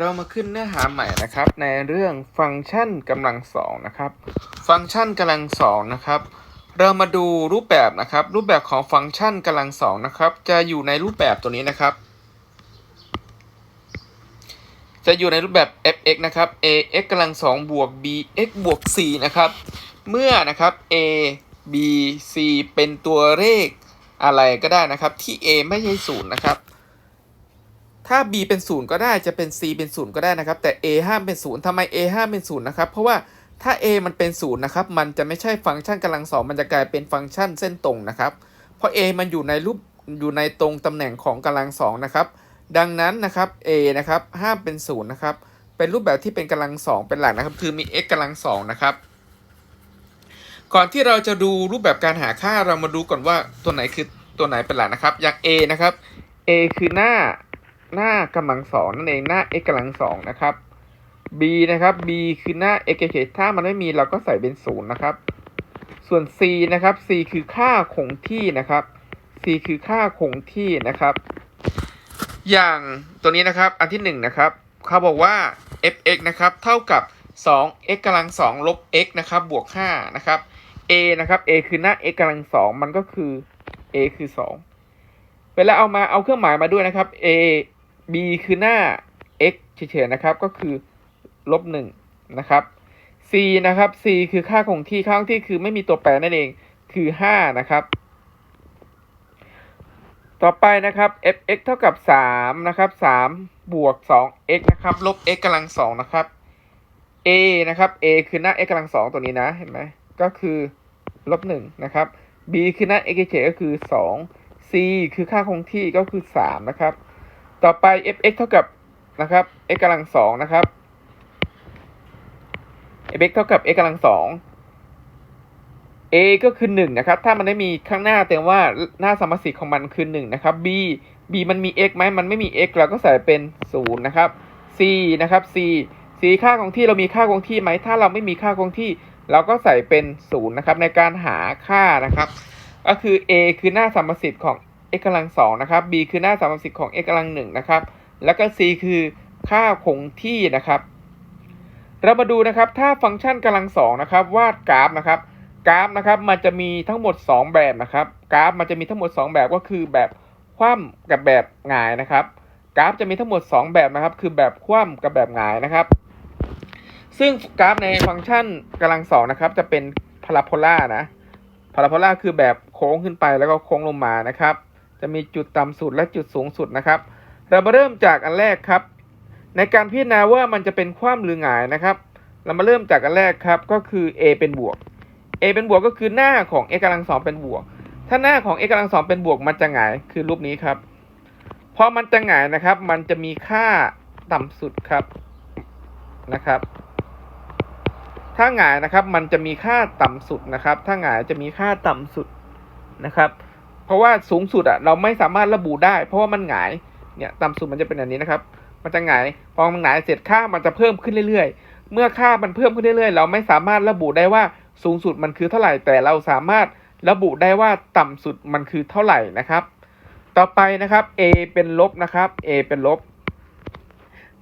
เรามาขึ้นเนื้อหาใหม่นะครับ ในเรื่องฟังก์ชันกำลังสองนะครับ ฟังก์ชันกำลังสองนะครับ เรามาดูรูปแบบนะครับ รูปแบบของฟังก์ชันกำลังสองนะครับ จะอยู่ในรูปแบบตัวนี้นะครับ จะอยู่ในรูปแบบ f(x) นะครับ ax กำลังสองบวก bx บวก c นะครับ เมื่อนะครับ a b c เป็นตัวเลขอะไรก็ได้นะครับ ที่ a ไม่ใช่ศูนย์นะครับ ถ้า b เป็นศูนย์ก็ได้จะเป็น c เป็นศูนย์ก็ได้นะครับ แต่ a ห้ามเป็นศูนย์ทำไม a ห้ามเป็นศูนย์นะครับ เพราะว่าถ้า a มันเป็นศูนย์นะครับ มันจะไม่ใช่ฟังก์ชันกำลังสองมันจะกลายเป็นฟังก์ชันเส้นตรงนะครับ เพราะ a มันอยู่ในรูปอยู่ในตรงตำแหน่งของกำลังสองนะครับดังนั้นนะครับ a นะครับห้ามเป็นศูนย์นะครับเป็นรูปแบบที่เป็นกำลังสองเป็นหลักนะครับ คือมี x กำลังสองนะครับก่อนที่เราจะดูรูปแบบการหาค่าเรามาดูก่อนว่าตัวไหนคือตัวไหนเป็นหลักนะครับ อย่าง a นะครับ a คือหน้า หน้ากำลังสองนั่นเองหน้า x กำลังสองนะครับ b นะครับ b คือหน้า x เฉยๆถ้ามันไม่มีเราก็ใส่เป็นศูนย์นะครับ ส่วน c นะครับ c คือค่าคงที่นะครับ c คือค่าคงที่นะครับ อย่างตัวนี้นะครับ อันที่หนึ่งนะครับเขาบอกว่า f(x) นะครับ เท่ากับ 2x กำลัง2ลบ x นะครับ บวก 5 นะครับ a นะครับ a คือหน้า x กำลัง2มันก็คือ a คือ 2 เวลาเอามาเอาเครื่องหมายมาด้วยนะครับ a b คือหน้า x เฉยๆนะครับ ก็คือลบ1นะครับ c นะครับ c คือค่าคงที่ค่าคงที่คือไม่มีตัวแปรนั่นเองคือ5นะครับ ต่อไปนะครับ f(x) เท่ากับ3นะครับ3บวก 2x นะครับ ลบ x กำลัง2นะครับ a นะครับ a คือหน้า x กำลัง2ตัวนี้นะเห็นไหมก็คือลบ1นะครับ b คือหน้า x เฉยก็คือ2 c คือค่าคงที่ก็คือ3นะครับ ต่อไป f(x) เท่ากับนะครับ x กำลัง2นะครับ f(x) เท่ากับ x กำลัง2 a ก็คือ1นะครับ ถ้ามันไม่มีข้างหน้าแสดงว่าหน้าสมสิทธิ์ของมันคือ1นะครับ b b มันมี x ไหมมันไม่มี x เราก็ใส่เป็น0นย์นะครับ c นะครับ c c ค่าคงที่เรามีค่าคงที่ไหมถ้าเราไม่มีค่าคงที่ เราก็ใส่เป็น0นะครับในการหาค่านะครับ ก็คือ a คือหน้าสมสิทธิ์ของ x กำลัง2นะครับ b คือหน้าสมสิของ x กำลัง1นะครับ แล้วก็ c คือค่าคงที่นะครับ เรามาดูนะครับ ถ้าฟังก์ชันกำลังสองนะครับ วาดกราฟนะครับ กราฟนะครับ มันจะมีทั้งหมด 2 แบบนะครับ กราฟมันจะมีทั้งหมด 2 แบบก็คือแบบคว่ำกับแบบหงายนะครับ กราฟจะมีทั้งหมด 2 แบบนะครับ คือแบบคว่ำกับแบบหงายนะครับ ซึ่งกราฟในฟังก์ชันกำลังสองนะครับ จะเป็นพาราโบลานะพาราโบลาคือแบบโค้งขึ้นไปแล้วก็โค้งลงมานะครับ จะมีจุดต่ำสุดและจุดสูงสุดนะครับ เรามาเริ่มจากอันแรกครับ ในการพิจารณาว่ามันจะเป็นคว่ำหรือหงายนะครับ เรามาเริ่มจากอันแรกครับก็คือ a เป็นบวก a เป็นบวกก็คือหน้าของ x กำลังสองเป็นบวก ถ้าหน้าของ x กำลังสองเป็นบวกมันจะหงายคือรูปนี้ครับพอมันจะหงายนะครับ มันจะมีค่าต่ำสุดครับนะครับ ถ้าหงายนะครับมันจะมีค่าต่ำสุดนะครับ ถ้าหงายจะมีค่าต่ำสุดนะครับ เพราะว่าสูงสุดอะเราไม่สามารถระบุได้ เพราะว่ามันหงายเนี่ยต่ำสุดมันจะเป็นอย่างนี้นะครับ มันจะหงายพอมันหงายเสร็จค่ามันจะเพิ่มขึ้นเรื่อยๆ เมื่อค่ามันเพิ่มขึ้นเรื่อยๆ เราไม่สามารถระบุได้ว่าสูงสุดมันคือเท่าไหร่ แต่เราสามารถระบุได้ว่าต่ำสุดมันคือเท่าไหร่นะครับ ต่อไปนะครับ a เป็นลบนะครับ a เป็นลบ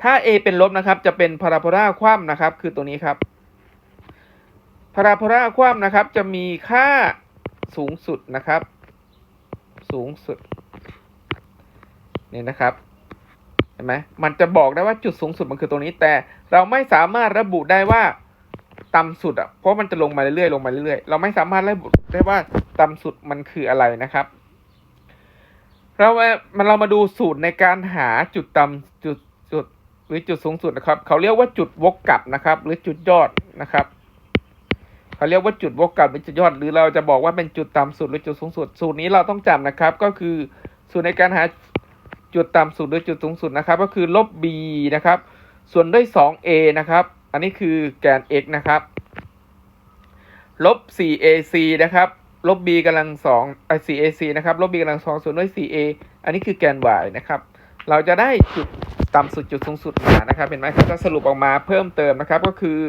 ถ้า a เป็นลบนะครับ จะเป็นพาราโบลาคว่ำนะครับ คือตัวนี้ครับพาราโบลาคว่ำนะครับ จะมีค่าสูงสุดนะครับ สูงสุดนี่นะครับเห็นไหมมันจะบอกได้ว่าจุดสูงสุดมันคือตรงนี้ แต่เราไม่สามารถระบุได้ว่าต่ำสุดอะเพราะมันจะลงมาเรื่อยๆลงมาเรื่อยๆเราไม่สามารถระบุได้ว่าต่ำสุดมันคืออะไรนะครับเรามามันเรามาดูสูตรในการหาจุดต่ำจุดจุดหรือจุดสูงสุดนะครับ เขาเรียกว่าจุดวกกลับนะครับ หรือจุดยอดนะครับ เขาเรียกว่าจุดวกกลับหรือจุดยอด หรือเราจะบอกว่าเป็นจุดต่ำสุดหรือจุดสูงสุด สูตรนี้เราต้องจำนะครับ ก็คือสูตรในการหาจุดต่ำสุดหรือจุดสูงสุดนะครับ ก็คือลบ b นะครับ ส่วนด้วย 2a นะครับ อันนี้คือแกน x นะครับ ลบ 4ac นะครับ ลบ b กำลัง2ไอ้ 4ac นะครับ ลบ b กำลัง2ส่วนด้วย 4a อันนี้คือแกน y นะครับ เราจะได้จุดต่ำสุดจุดสูงสุดมานะครับ เห็นไหมเขาจะสรุปออกมาเพิ่มเติมนะครับก็คือ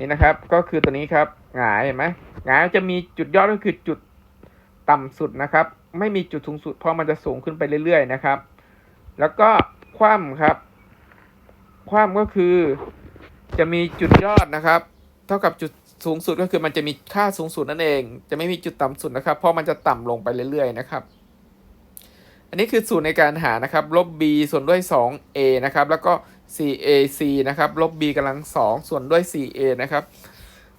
นี่นะครับ ก็คือตัวนี้ครับหงายเห็นไหมหงายจะมีจุดยอดก็คือจุดต่ำสุดนะครับ ไม่มีจุดสูงสุดเพราะมันจะสูงขึ้นไปเรื่อยๆนะครับ แล้วก็คว่ำครับ คว่ำก็คือจะมีจุดยอดนะครับ เท่ากับจุดสูงสุดก็คือมันจะมีค่าสูงสุดนั่นเอง จะไม่มีจุดต่ำสุดนะครับ เพราะมันจะต่ำลงไปเรื่อยๆนะครับ อันนี้คือสูตรในการหานะครับ ลบ b ส่วนด้วย 2a นะครับ แล้วก็ 4ac นะครับลบ b กำลัง2ส่วนด้วย 4a นะครับ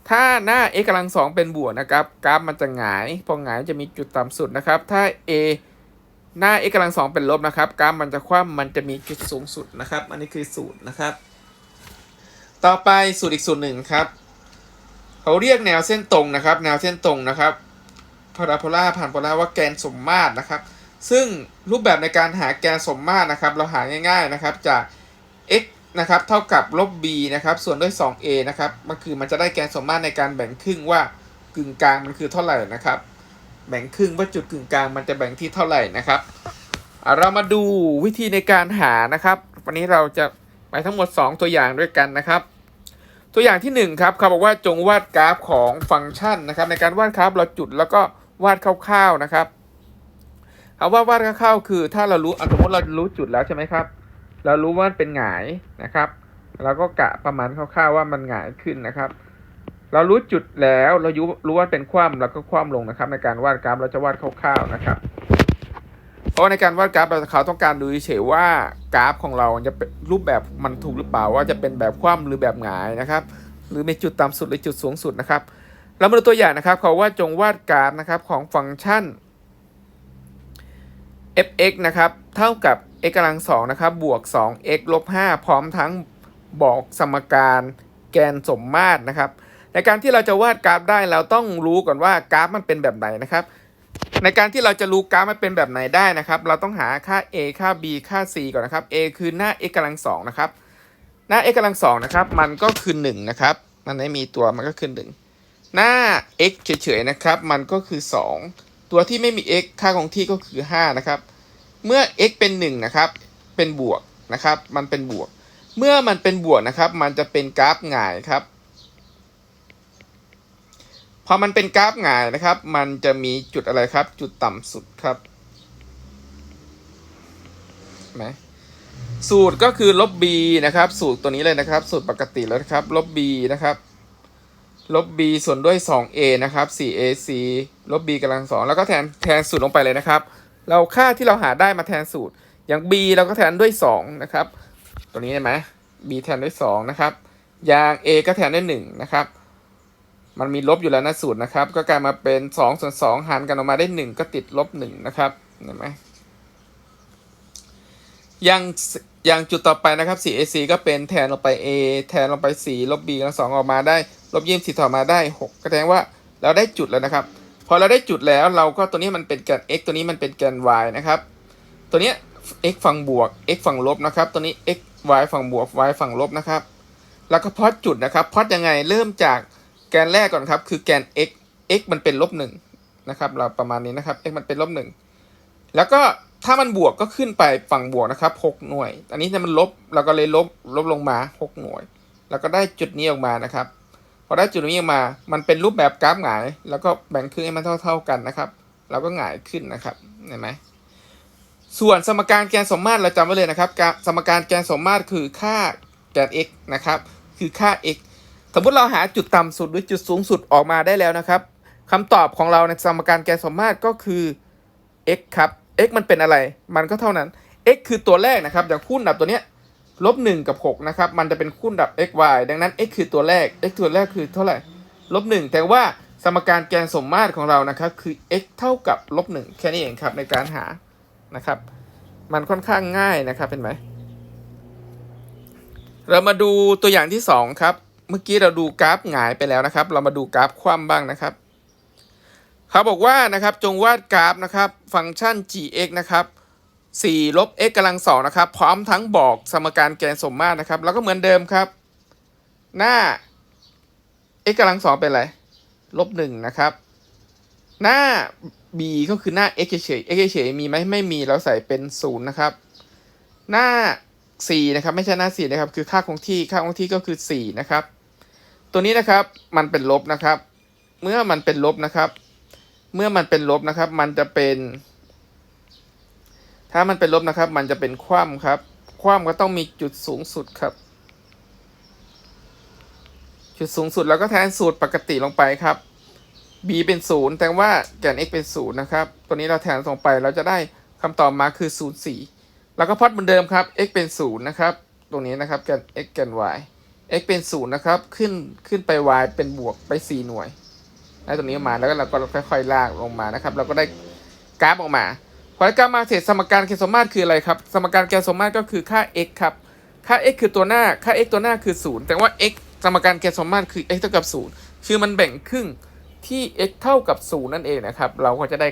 ถ้าหน้า x กำลัง2เป็นบวกนะครับกราฟมันจะหงายพอหงายจะมีจุดต่ำสุดนะครับ ถ้า a หน้า x กำลัง2เป็นลบนะครับกราฟมันจะคว่ำมันจะมีจุดสูงสุดนะครับ อันนี้คือสูตรนะครับ ต่อไปสูตรอีกสูตรหนึ่งครับเขาเรียกแนวเส้นตรงนะครับ แนวเส้นตรงนะครับพาราโบลาผ่านโพลาว่าแกนสมมาตรนะครับ ซึ่งรูปแบบในการหาแกนสมมาตรนะครับ เราหาง่าย ๆนะครับจาก x นะครับเท่ากับลบ b นะครับส่วนด้วย 2a นะครับมันคือมันจะได้แกนสมมาตรในการแบ่งครึ่งว่ากึ่งกลางมันคือเท่าไหร่นะครับ แบ่งครึ่งว่าจุดกึ่งกลางมันจะแบ่งที่เท่าไหร่นะครับเรามาดูวิธีในการหานะครับ วันนี้เราจะไปทั้งหมด 2 ตัวอย่างด้วยกันนะครับ ตัวอย่างที่ 1 ครับเขาบอกว่าจงวาดกราฟของฟังก์ชันนะครับ ในการวาดกราฟเราจุดแล้วก็วาดคร่าวๆนะครับคำว่าวาดคร่าวๆคือถ้าเรารู้สมมติเรารู้จุดแล้วใช่ไหมครับ เรารู้ว่าเป็นหงายนะครับ เราก็กะประมาณคร่าวๆว่ามันหงายขึ้นนะครับ เรารู้จุดแล้วเรารู้รู้ว่าเป็นคว่ำเราก็คว่ำลงนะครับ ในการวาดกราฟเราจะวาดคร่าวๆนะครับ เพราะในการวาดกราฟเราเขาต้องการดูเฉยว่ากราฟของเราจะเป็นรูปแบบมันถูกหรือเปล่าว่าจะเป็นแบบคว่ำหรือแบบหงายนะครับ หรือมีจุดต่ำสุดหรือจุดสูงสุดนะครับเรามาดูตัวอย่างนะครับเขาว่าจงวาดกราฟนะครับของฟังก์ชัน f(x) นะครับ เท่ากับ x กำลังสองนะครับ บวก 2x ลบ 5 พร้อมทั้งบอกสมการแกนสมมาตรนะครับ ในการที่เราจะวาดกราฟได้เราต้องรู้ก่อนว่ากราฟมันเป็นแบบไหนนะครับ ในการที่เราจะรู้กราฟมันเป็นแบบไหนได้นะครับ เราต้องหาค่า a ค่า b ค่า c ก่อนนะครับ a คือหน้า x กำลังสองนะครับ หน้า x กำลังสองนะครับ มันก็คือ1นะครับ มันไม่มีตัวมันก็คือ1หน้า x เฉยๆนะครับ มันก็คือ 2 ตัวที่ไม่มี x ค่าของที่ก็คือ 5 นะครับ เมื่อ x เป็น 1 นะครับ เป็นบวกนะครับ มันเป็นบวก เมื่อมันเป็นบวกนะครับ มันจะเป็นกราฟหงายครับ พอมันเป็นกราฟหงายนะครับ มันจะมีจุดอะไรครับ จุดต่ำสุดครับไหมสูตรก็คือลบ b นะครับ สูตรตัวนี้เลยนะครับ สูตรปกติแล้วครับ ลบ b นะครับ ลบ b ส่วนด้วย 2a นะครับ 4ac ลบ b กำลังสองแล้วก็แทนแทนสูตรลงไปเลยนะครับ เราค่าที่เราหาได้มาแทนสูตร อย่าง b เราก็แทนด้วย 2 นะครับ ตัวนี้เห็นไหม b แทนด้วย 2 นะครับ อย่าง a ก็แทนด้วย 1 นะครับ มันมีลบอยู่แล้วนะสูตรนะครับ ก็กลายมาเป็น 2 ส่วน 2 หารกันออกมาได้ 1 ก็ติดลบ 1 นะครับ เห็นไหมอย่าง อย่างจุดต่อไปนะครับ 4ac ก็เป็นแทนลงไป a แทนลงไป 4 ลบ b กำลังสองออกมาได้ ลบยี่สิบถอดมาได้ 6 ก็แสดงว่าเราได้จุดแล้วนะครับ พอเราได้จุดแล้วเราก็ตัวนี้มันเป็นแกน x ตัวนี้มันเป็นแกน y นะครับ ตัวนี้ x ฝั่งบวก x ฝั่งลบนะครับ ตัวนี้ x y ฝั่งบวก y ฝั่งลบนะครับ แล้วก็พอดจุดนะครับ พอดยังไง เริ่มจากแกนแรกก่อนครับ คือแกน x x มันเป็นลบหนึ่งนะครับ เราประมาณนี้นะครับ x มันเป็นลบหนึ่งแล้วก็ ถ้ามันบวกก็ขึ้นไปฝั่งบวกนะครับ6หน่วย อันนี้เนี่ยมันลบเราก็เลยลบลบลงมา6หน่วย แล้วก็ได้จุดนี้ออกมานะครับ พอได้จุดนี้ออกมา มันเป็นรูปแบบกราฟหงาย แล้วก็แบ่งครึ่งให้มันเท่า ๆกันนะครับ เราก็หงายขึ้นนะครับ เห็นไหมส่วนสมการแกนสมมาตรเราจำไว้เลยนะครับกราฟสมการแกนสมมาตรคือค่าแกน x นะครับ คือค่า x สมมติเราหาจุดต่ำสุดหรือจุดสูงสุดออกมาได้แล้วนะครับคำตอบของเราในสมการแกนสมมาตรก็คือ x ครับ x มันเป็นอะไร มันก็เท่านั้น x คือตัวแรกนะครับอย่างคู่ดับตัวเนี้ยลบหนึ่งกับหกนะครับ มันจะเป็นคู่ดับ x y ดังนั้น x คือตัวแรก x ตัวแรกคือเท่าไหร่ลบหนึ่งแต่ว่าสมการแกนสมมาตรของเรานะครับ คือ x เท่ากับลบหนึ่งแค่นี้เองครับในการหานะครับ มันค่อนข้างง่ายนะครับเป็นไหมเรามาดูตัวอย่างที่สองครับ เมื่อกี้เราดูกราฟหงายไปแล้วนะครับ เรามาดูกราฟคว่ำบ้างนะครับ เขาบอกว่านะครับจงวาดกราฟนะครับฟังก์ชัน g(x) นะครับ4ลบ x กำลังสองนะครับ พร้อมทั้งบอกสมการแกนสมมาตรนะครับ แล้วก็เหมือนเดิมครับ หน้า x กำลังสองเป็นอะไรลบหนึ่งนะครับ หน้า b ก็คือหน้า x เฉย x เฉยมีไหมไม่มีเราใส่เป็นศูนย์นะครับ หน้า 4 นะครับ ไม่ใช่หน้า 4 นะครับ คือค่าคงที่ค่าคงที่ก็คือ 4 นะครับ ตัวนี้นะครับมันเป็นลบนะครับ เมื่อมันเป็นลบนะครับ เมื่อมันเป็นลบนะครับ มันจะเป็น ถ้ามันเป็นลบนะครับ มันจะเป็นคว่ำครับ คว่ำก็ต้องมีจุดสูงสุดครับ จุดสูงสุดเราก็แทนสูตรปกติลงไปครับ b เป็นศูนย์แต่ว่าแกน x เป็นศูนย์นะครับ ตัวนี้เราแทนลงไปเราจะได้คำตอบมาคือ 0 4 แล้วก็พอดเหมือนเดิมครับ x เป็นศูนย์นะครับ ตรงนี้นะครับแกน x แกน y x เป็นศูนย์นะครับ ขึ้นขึ้นไป y เป็นบวกไป 4 หน่วย ได้ตรงนี้มาแล้วก็เราก็ค่อยๆลากลงมานะครับ เราก็ได้กราฟออกมาพอได้กราฟมาเสร็จสมการแกนสมมาตรคืออะไรครับ สมการแกนสมมาตรก็คือค่า x ครับ ค่า x คือตัวหน้า ค่า x ตัวหน้าคือ 0 แต่ว่า x สมการแกนสมมาตรคือ x เท่ากับ 0 คือมันแบ่งครึ่งที่ x เท่ากับ 0 นั่นเองนะครับ เราก็จะได้